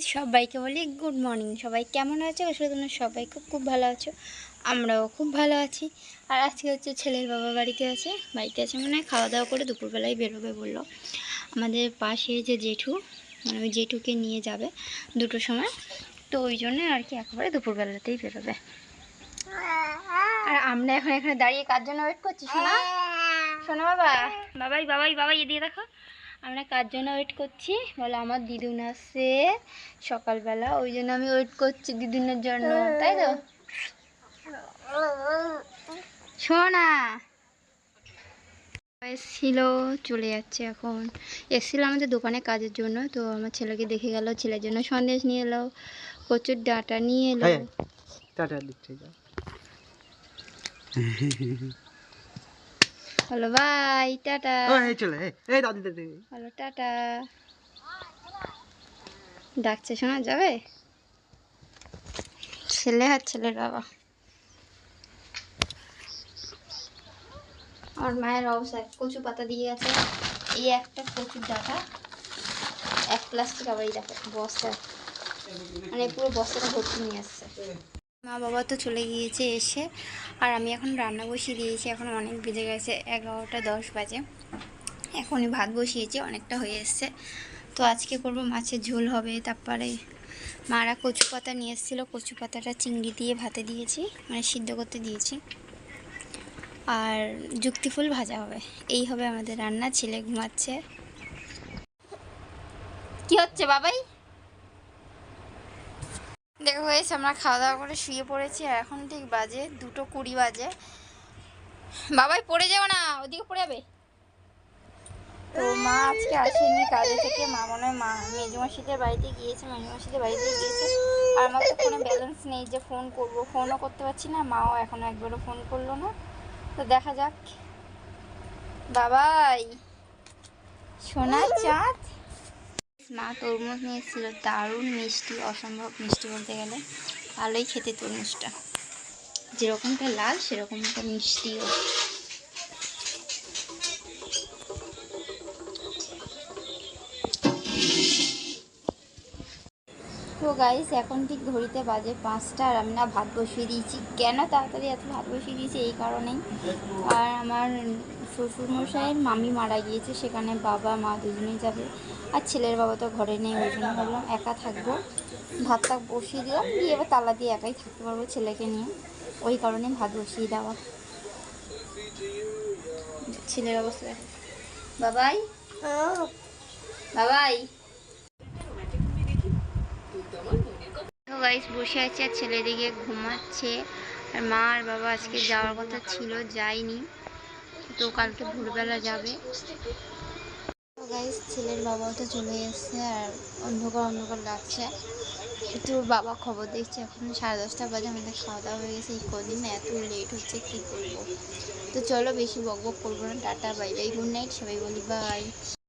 সবাইকে বলি good morning. সবাই কেমন আছো? আসলে তোমরা সবাই খুব খুব ভালো আছো। আমরাও খুব ভালো আছি। আর আজকে হচ্ছে ছেলের বাবা বাড়িতে আছে। বাড়িতে আছে মানে খাওয়া দাওয়া করে দুপুরবেলায় বেরোবে বলল। আমাদের পাশে যে জেঠু মানে ওই জেঠুকে নিয়ে যাবে দুটোর সময়। তো ওই জন্য আর কি একেবারে দুপুরবেলাতেই বেরোবে। আর আমরা এখন এখানে দাঁড়িয়ে কার জন্য ওয়েট করছি? শোনা শোনো বাবা? বাবাই বাবাই বাবাই, এদিকে দেখো। আমরা কার জন্য ওয়েট করছি? বলো, আমার দিদুন আসছে সকালবেলা, ওই জন্য আমি ওয়েট করছি দিদুনের জন্য, তাই তো? শোনা এসছিল, চলে যাচ্ছে এখন। এসছিল আমাদের দোকানে কাজের জন্য, তো আমার ছেলেকে দেখে গেল, ছেলের জন্য সন্দেশ নিয়ে এলো, প্রচুর ডাটা নিয়ে এলো। হ্যাঁ টাটা দিচ্ছে হলো বাই টাটা। ও এই চলে এই, দাদি দাদি হলো টাটা। ডাকছে শোনা যাবে? ছেলে আর ছেলের বাবা। আমার মায়ের অবস্থা কচু পাতা দিয়ে গেছে এই একটা কচুর ডাটা এক প্লাস্টিক আবার এই দেখো বস্তা মানে পুরো বস্তাটা ভর্তি নিয়ে আসছে। মা বাবা তো চলে গিয়েছে এসে, আর আমি এখন রান্না বসিয়ে দিয়েছি, এখন অনেক বেজে গেছে, এগারোটা দশ বাজে। এখনই ভাত বসিয়েছি, অনেকটা হয়ে এসছে। তো আজকে করব মাছের ঝোল হবে, তারপরে মারা কচু পাতা নিয়ে এসেছিল, কচু পাতাটা চিংড়ি দিয়ে ভাতে দিয়েছি মানে সিদ্ধ করতে দিয়েছি। আর যুক্তি ফুল ভাজা হবে, এই হবে আমাদের রান্না, ছেলে ঘুমাচ্ছে। কি হচ্ছে বাবাই? দেখো গাইস আমরা খাওয়া দাওয়া করে শুয়ে পড়েছি এখন ঠিক বাজে, দুটো কুড়ি বাজে। বাবাই, পড়ে যাও না, ওদিকে পড়ে যাবে। তো মা আজকে আসেনি কাজে থেকে, মা মনে হয় মা, মেজমাসিদের বাড়িতে গিয়েছে, মেজমাসিদের বাড়িতে গিয়েছে। আর আমার তো ফোনে ব্যালেন্স নেই যে ফোন করব। ফোনও করতে পারছি না, মাও এখনও একবারও ফোন করল না। তো দেখা যাক। বাবাই সোনা চাঁদ? মা তরমুজ নিয়েছিল, দারুণ মিষ্টি, অসম্ভব মিষ্টি বলতে গেলে। ভালোই খেতে তরমুজটা। যেরকমটা লাল, সেরকমটা মিষ্টিও। তো গাইস এখন ঠিক ঘড়িতে বাজে পাঁচটা আর আমি না ভাত বসিয়ে দিয়েছি। কেন তাড়াতাড়ি এত ভাত বসিয়ে দিয়েছি? এই কারণেই। আর আমার শ্বশুরমশাইয়ের মামি মারা গিয়েছে সেখানে বাবা মা দুজনেই যাবে। আর ছেলের বাবা তো ঘরে নেই ওই জন্য ভাবলাম একা থাকব। ভাতটা বসিয়ে দিলাম দিয়ে এবার তালা দিয়ে একাই থাকতে পারব ছেলেকে নিয়ে। ওই কারণে ভাত বসিয়ে দেওয়া। ছেলের অবস্থা বাবাই? বাবাই? গাইস বসে আছে আর ছেলে দিকে ঘুমাচ্ছে। আর মা আর বাবা আজকে যাওয়ার কথা ছিল যায়নি তো কালকে ভোরবেলা যাবে। গাইস ছেলের বাবাও তো চলে এসছে আর অন্ধকার অন্ধকার লাগছে। একটু বাবা খবর দেখছে, এখন সাড়ে দশটা বাজে, আমাদের খাওয়া দাওয়া হয়ে গেছে। এই কদিন এত লেট হচ্ছে, কী করব? তো চলো বেশি বক বক করব না, ta-ta bye bye good night সবাই বলি বাই